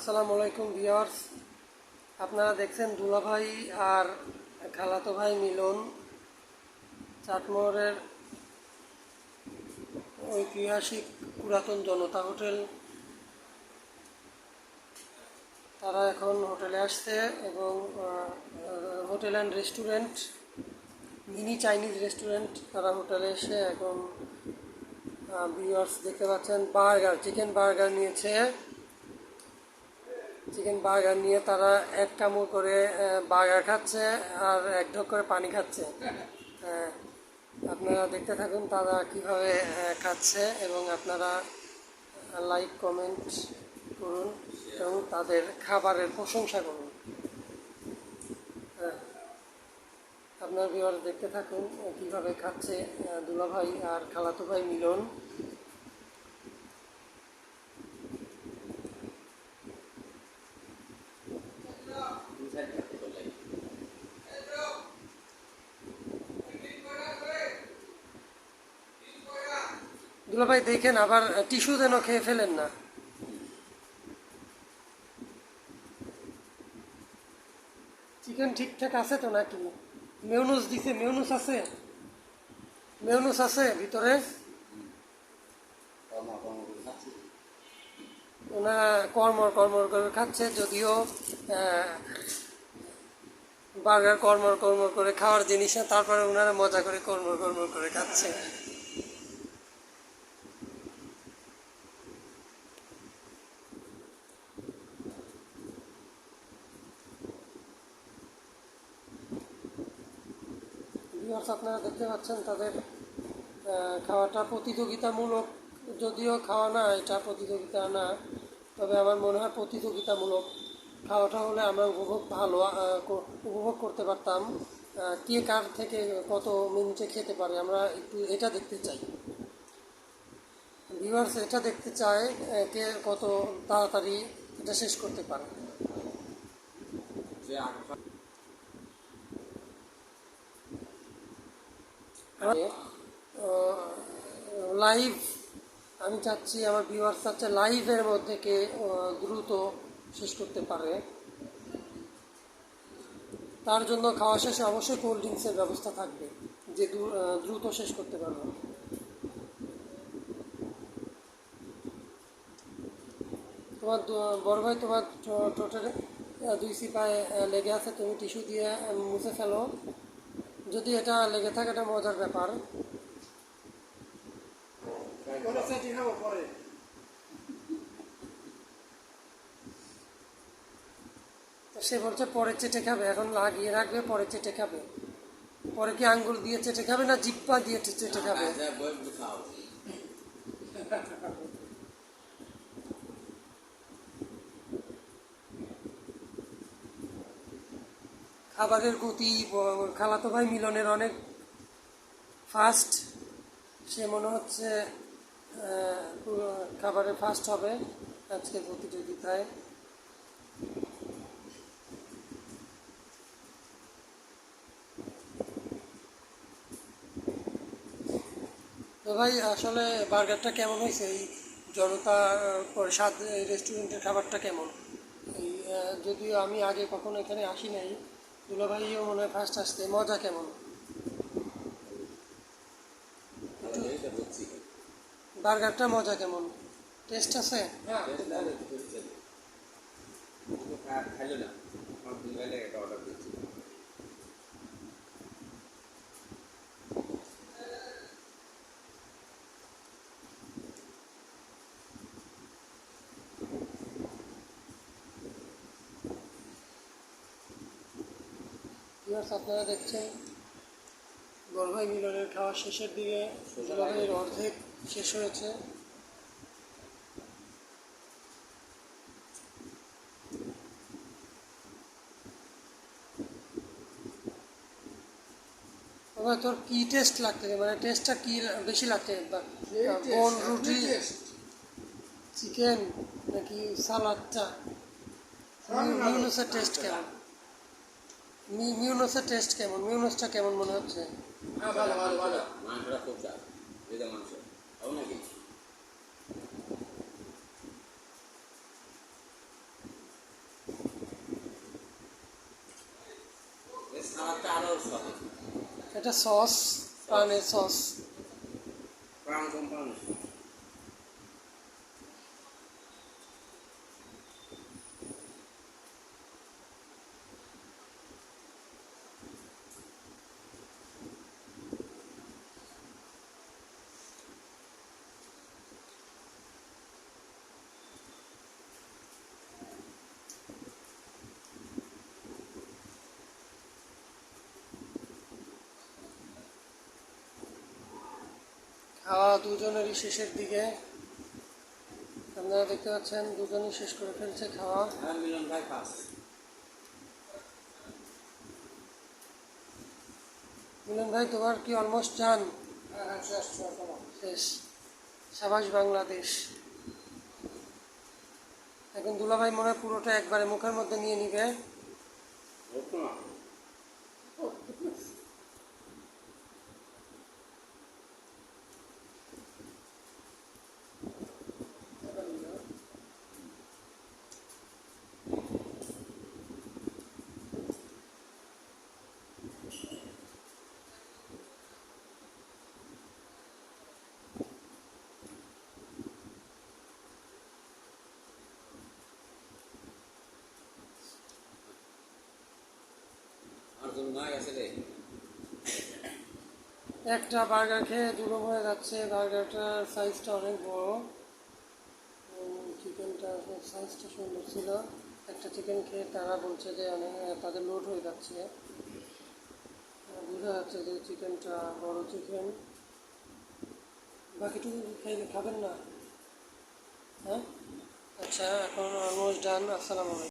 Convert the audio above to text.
আসসালামু আলাইকুম ভিওয়ার্স আপনারা দেখছেন দুলাভাই আর খালাতো ভাই মিলন। চাটমোহরের ঐতিহাসিক পুরাতন জনতা হোটেল। তারা এখন হোটেলে আসছে এবং hotel and restaurant, mini Chinese restaurant তারা হোটেলে এসে এখন ভিউয়ার্স দেখতে পাচ্ছেন, বার্গার, চিকেন বার্গার নিয়েছে। চিকেন বার্গার নিয়ে তারা এক কামড় করে বার্গার খাচ্ছে আর এক ঢোক করে পানি খাচ্ছে। আপনারা দেখতে থাকুন তারা কীভাবে খাচ্ছে এবং আপনারা লাইক, কমেন্ট করুন এবং তাদের খাবারের প্রশংসা করুন। আপনার বিবার দেখতে থাকুন কীভাবে খাচ্ছে দুলাভাই আর খালাতো ভাই মিলন। দুলাভাই দেখেন, আবার টিস্যু যেন খেয়ে ফেলেন না। চিকেন ঠিকঠাক আছে তো নাকি? মেউনুস দিছে মেউনুস আছে? মেউনুস আছে ভিতরে? ওনারা কর্মর কর্মর করে খাচ্ছে, যদিও বার্গার কর্মর কর্মর করে খাওয়ার জিনিস না, তারপরে ওনারা মজা করে কর্মর কর্মর করে খাচ্ছে ভিউয়ার্স আপনারা দেখতে পাচ্ছেন তাদের খাওয়াটা প্রতিযোগিতামূলক, যদিও খাওয়া না, এটা প্রতিযোগিতা না, তবে আমার মনে হয় প্রতিযোগিতামূলক খাওয়াটা হলে আমরা উপভোগ ভালো উপভোগ করতে পারতাম। কে কার থেকে কত মিনিটে খেতে পারে, আমরা একটু এটা দেখতে চাই। ভিউয়ার্স, এটা দেখতে চায় কে কত তাড়াতাড়ি এটা শেষ করতে পারে। লাইভ আমি চাচ্ছি আমার ভিউয়ার্স চাচ্ছে লাইভের মধ্যে কে দ্রুত শেষ করতে পারে। তার জন্য খাওয়া শেষে অবশ্যই কোল্ড ড্রিঙ্কসের ব্যবস্থা থাকবে, যে দ্রুত শেষ করতে পারবে। তোমার বড় ভাই তোমার ঠোঁটের দুই সিপায় লেগে আছে, তুমি টিস্যু দিয়ে মুছে ফেলো। যদি এটা লেগে থাকে, এটা মজার ব্যাপার। সে বলছে, পরে চেটে খাবে। এখন লাগিয়ে রাখবে, পরে চেটে খাবে। পরে কি আঙ্গুল দিয়ে চেটে খাবে না জিপ্পা দিয়ে চেটে খাবে? খাবারের গতি খালাতো ভাই মিলনের অনেক ফাস্ট সে মনে হচ্ছে খাবারে ফার্স্ট হবে আজকে প্রতিযোগিতায়। তো ভাই, আসলে বার্গারটা কেমন হয়েছে? এই জনতা প্রসাদ রেস্টুরেন্টের খাবারটা কেমন? যদিও আমি আগে কখনো এখানে আসি নাই দুলাভাইও মনে হয় ফার্স্ট আসতে মজা কেমন? বার্গারটা মজা কেমন? টেস্ট আছে? না আমার দুই বেলা একটা অর্ডার দিচ্ছি ভিউয়ার্স আপনারা দেখছেন। গলভাই মিলনের খাওয়া শেষের দিকে দুলাভাইয়ের অর্ধেক শেষ হয়েছে। তোর কি টেস্ট লাগতেছে মানে টেস্টটা কি বেশি লাগছে কোন রুটি চিকেন নাকি সালাদটা টেস্ট কেমন? মিউনোসের টেস্ট কেমন? মিউনসটা কেমন মনে হচ্ছে? হ্যাঁ ভালো ভালো ভালো। মাংসটা খুব মাংস। তাও নাকি? এটা সস প্রাণের সস। প্রাণ খাওয়া দুজনেরই শেষের দিকে। আপনারা দেখতে পাচ্ছেন দুজনই শেষ করে ফেলছে খাওয়া। হ্যাঁ মিলন ভাই পাস মিলন ভাই তোমার কি অলমোস্ট জান হ্যাঁ শেষ সাবাস বাংলাদেশ। এখন দুলাভাই মনে হয় পুরোটা একবারে মুখের মধ্যে নিয়ে নিবে। একটা বার্গার খেয়ে দুটো হয়ে যাচ্ছে, বার্গারটার সাইজটা অনেক বড়। চিকেনটা সাইজটা সুন্দর ছিল। একটা চিকেন খেয়ে তারা বলছে যে অনেক তাদের লোড হয়ে যাচ্ছে। বোঝা যাচ্ছে যে চিকেনটা বড় চিকেন বাকিটুকু খাইলে খাবেন না? হ্যাঁ? আচ্ছা এখন অলমোস্ট ডান আসসালামু আলাইকুম।